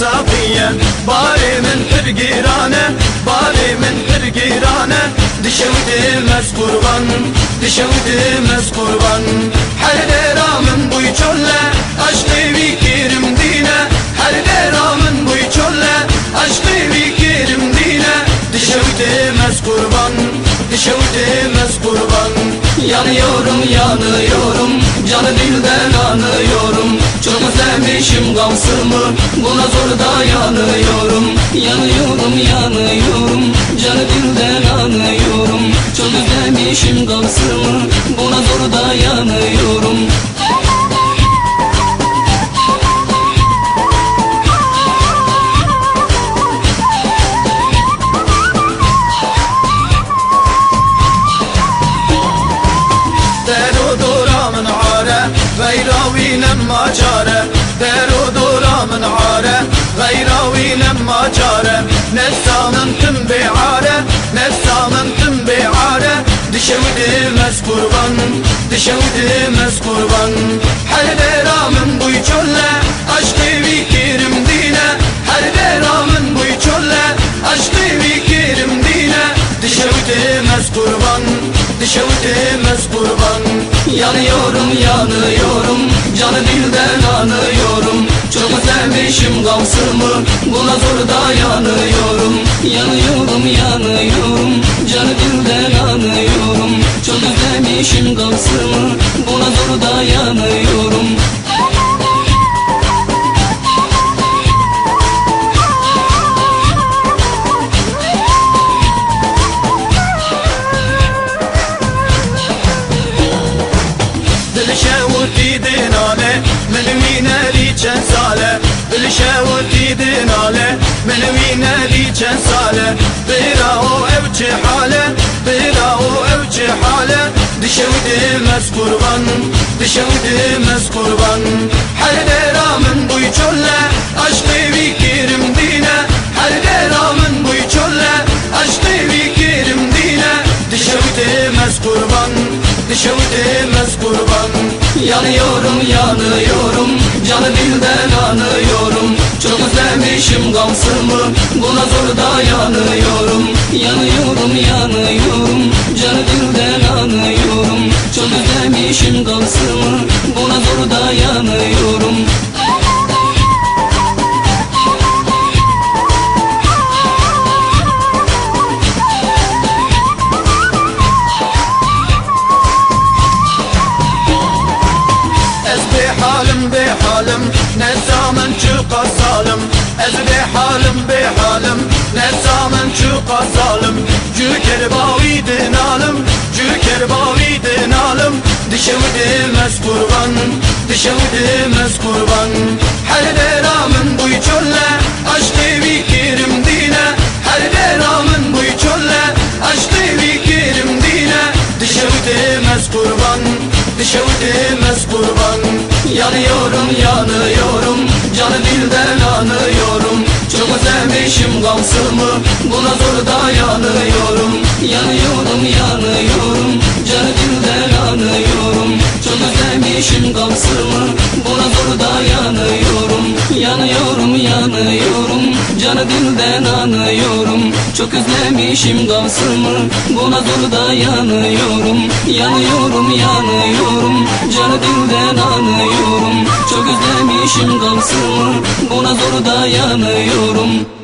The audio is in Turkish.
safiye Bari min pirgirane Bari min pirgirane Dişevdi mez kurban Dişevdi mez kurban. Her deramın bu çolle Aşkı vikirim dine. Her deramın bu çolle Aşkı vikirim dine. Dişevdi mez kurban Dişevdi mez kurban. Yanıyorum yanıyorum Canı dilden anıyorum. Çok özlemişim gavsımı Buna zor dayanıyorum. Yanıyorum yanıyorum غيراوي لما جاره درو دورا من عاره غيراوي لما جاره نسا من تم بعاره نسا من تم بعاره دشودي مز قربان دشودي مز قربان هر درا من بوی چله عشقی وی کرم دینه هر درا من بوی چله عشقی وی کرم دینه دشودي mez kurban Dişevdi mez kurban Yanıyorum yanıyorum. Canı dilden anıyorum. Çok özlemişim gavsımı Buna zor dayanıyorum Yanıyorum. Yanıyorum Canı dilden anıyorum. Çok özlemişim gavsımı دلشوتی دیناله من وینه لی چند ساله دلشوتی دیناله من وینه لی چند ساله بیرا او او چه حاله بیرا او او چه حاله دشودی مز قربان دشودی مز قربان هر درامن بوی چله Yanıyorum yanıyorum. Canı dilden anıyorum. Çok özlemişim gavsımı Buna zor dayanıyorum. Yanıyorum yanıyorum. Canı dilden anıyorum. Çok özlemişim gavsımı Buna zor dayanıyorum salim Ez be halim be halim. Ne zaman çıka salim Cüker bavi dinalim Cüker bavi dinalim Dişevdi mez kurban. Dişevdi mez kurban. Her deramın bu çölle Aşkı vikirim Dişevdi mez kurban. Yanıyorum yanıyorum. Canı dilden anıyorum. Çok özlemişim gavsımı Buna zor dayanıyorum Yanıyorum. Yanıyorum Canı dilden anıyorum. Çok özlemişim gavsımı Buna zor dayanıyorum Yanıyorum yanıyorum. Canı dilden anıyorum. Çok özlemişim gavsımı Buna zor dayanıyorum Yanıyorum. Yanıyorum Canı dilden anıyorum. Çok özlemişim gavsımı Buna zor dayanıyorum